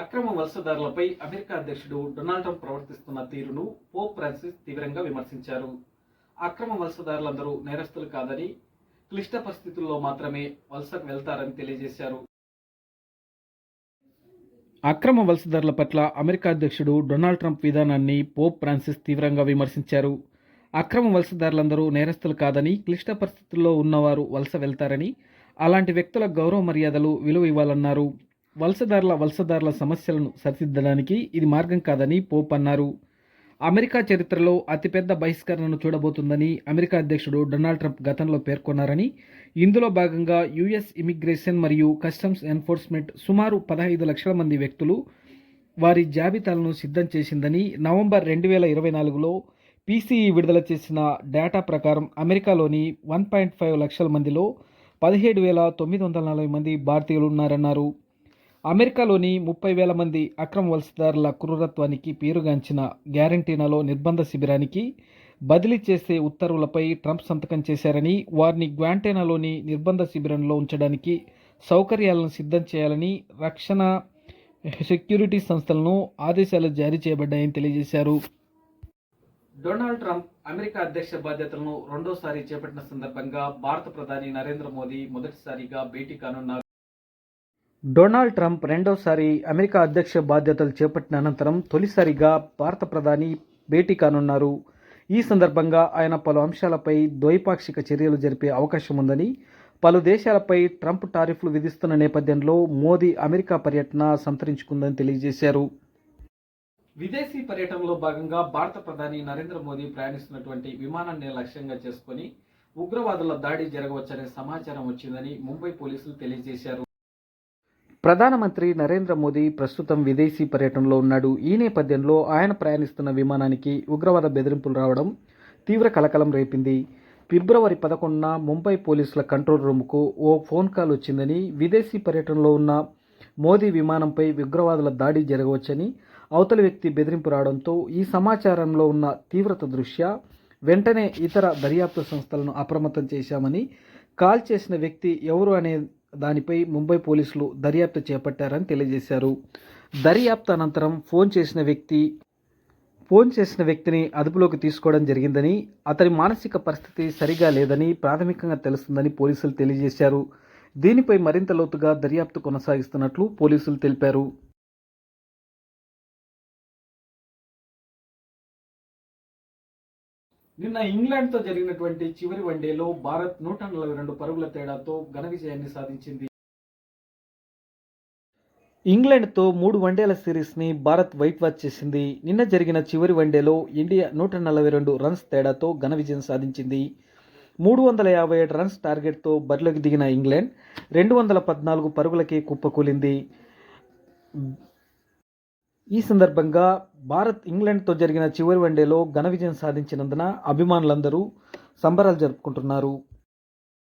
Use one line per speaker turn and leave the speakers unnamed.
అక్రమ వలసదారులపై అమెరికా అధ్యక్షుడు డొనాల్డ్ ట్రంప్ ప్రవర్తిస్తున్న తీరును పోప్ ఫ్రాన్సిస్ తీవ్రంగా విమర్శించారు. అక్రమ వలసదారులందరూ నేరస్తులు కాదని క్లిష్ట పరిస్థితుల్లో మాత్రమే వలసకు వెళ్తారని తెలియజేశారు. అక్రమ వలసదారుల పట్ల అమెరికా అధ్యక్షుడు డొనాల్డ్ ట్రంప్ విధానాన్ని పోప్ ఫ్రాన్సిస్ తీవ్రంగా విమర్శించారు. అక్రమ వలసదారులందరూ నేరస్తులు కాదని క్లిష్ట పరిస్థితుల్లో ఉన్నవారు వలస వెళ్తారని అలాంటి వ్యక్తుల గౌరవ మర్యాదలు విలువ ఇవ్వాలన్నారు. వలసదారుల వలసదారుల సమస్యలను సరిదిద్దడానికి ఇది మార్గం కాదని పోప్ అన్నారు. అమెరికా చరిత్రలో అతిపెద్ద బహిష్కరణను చూడబోతుందని అమెరికా అధ్యక్షుడు డొనాల్డ్ ట్రంప్ గతంలో పేర్కొన్నారని ఇందులో భాగంగా యుఎస్ ఇమిగ్రేషన్ మరియు కస్టమ్స్ ఎన్ఫోర్స్మెంట్ సుమారు పదహైదు లక్షల మంది వ్యక్తులు వారి జాబితాలను సిద్ధం చేసిందని నవంబర్ రెండు వేల ఇరవై నాలుగులో పీసీఈ విడుదల చేసిన డేటా ప్రకారం అమెరికాలోని వన్ పాయింట్ ఫైవ్ లక్షల మందిలో పదిహేడు వేల తొమ్మిది వందల నలభై మంది భారతీయులు ఉన్నారన్నారు. అమెరికాలోని ముప్పై వేల మంది అక్రమ వలసదారుల క్రూరత్వానికి పేరుగాంచిన గ్యారంటీనాలో నిర్బంధ శిబిరానికి బదిలీ చేసే ఉత్తర్వులపై ట్రంప్ సంతకం చేశారని వారిని గ్వాంటేనాలోని నిర్బంధ శిబిరంలో ఉంచడానికి సౌకర్యాలను సిద్ధం చేయాలని రక్షణ సెక్యూరిటీ సంస్థలను ఆదేశాలు జారీ చేయబడ్డాయని తెలియజేశారు. డొనాల్డ్ ట్రంప్ అమెరికా అధ్యక్ష బాధ్యతలను రెండోసారి చేపట్టిన సందర్భంగా భారత ప్రధాని నరేంద్ర మోదీ మొదటిసారిగా భేటీ కానున్నారు. డొనాల్డ్ ట్రంప్ రెండోసారి అమెరికా అధ్యక్ష బాధ్యతలు చేపట్టిన అనంతరం తొలిసారిగా భారత ప్రధాని భేటీ కానున్నారు. ఈ సందర్భంగా ఆయన పలు అంశాలపై ద్వైపాక్షిక చర్యలు జరిపే అవకాశం ఉందని పలు దేశాలపై ట్రంప్ టారిఫ్లు విధిస్తున్న నేపథ్యంలో మోదీ అమెరికా పర్యటన సంతరించుకుందని తెలియజేశారు. విదేశీ పర్యటనలో భాగంగా భారత ప్రధాని నరేంద్ర మోదీ ప్రయాణిస్తున్నటువంటి విమానాన్ని లక్ష్యంగా చేసుకుని ఉగ్రవాదుల దాడి జరగవచ్చనే సమాచారం వచ్చిందని ముంబై పోలీసులు తెలియజేశారు. ప్రధానమంత్రి నరేంద్ర మోదీ ప్రస్తుతం విదేశీ పర్యటనలో ఉన్నాడు. ఈ నేపథ్యంలో ఆయన ప్రయాణిస్తున్న విమానానికి ఉగ్రవాద బెదిరింపులు రావడం తీవ్ర కలకలం రేపింది. ఫిబ్రవరి పదకొండున ముంబై పోలీసుల కంట్రోల్ రూమ్కు ఓ ఫోన్ కాల్ వచ్చిందని విదేశీ పర్యటనలో ఉన్న మోదీ విమానంపై ఉగ్రవాదుల దాడి జరగవచ్చని అవతలి వ్యక్తి బెదిరింపు రావడంతో ఈ సమాచారంలో ఉన్న తీవ్రత దృష్ట్యా వెంటనే ఇతర దర్యాప్తు సంస్థలను అప్రమత్తం చేశామని కాల్ చేసిన వ్యక్తి ఎవరు అనే దానిపై ముంబై పోలీసులు దర్యాప్తు చేపట్టారని తెలియజేశారు. దర్యాప్తు అనంతరం ఫోన్ చేసిన వ్యక్తి ఫోన్ చేసిన వ్యక్తిని అదుపులోకి తీసుకోవడం జరిగిందని అతని మానసిక పరిస్థితి సరిగా లేదని ప్రాథమికంగా తెలుస్తుందని పోలీసులు తెలియజేశారు. దీనిపై మరింత లోతుగా దర్యాప్తు కొనసాగిస్తున్నట్లు పోలీసులు తెలిపారు. నిన్న ఇంగ్లాండ్తో జరిగినటువంటి చివరి వన్డేలో భారత్ నూట నలభై రెండు పరుగుల తేడాతో ఘన విజయాన్ని సాధించింది. ఇంగ్లాండ్తో మూడు వన్డేల సిరీస్ని భారత్ వైట్ వాచ్ చేసింది. నిన్న జరిగిన చివరి వన్డేలో ఇండియా నూట నలభై రెండు రన్స్ తేడాతో ఘన విజయం సాధించింది. మూడు వందల యాభై ఏడు రన్స్ టార్గెట్తో బరిలోకి దిగిన ఇంగ్లాండ్ రెండు వందల పద్నాలుగు పరుగులకే కుప్పకూలింది. ఈ సందర్భంగా భారత్ ఇంగ్లాండ్తో జరిగిన చివరి వన్డేలో ఘన విజయం సాధించినందున అభిమానులందరూ సంబరాలు జరుపుకుంటున్నారు.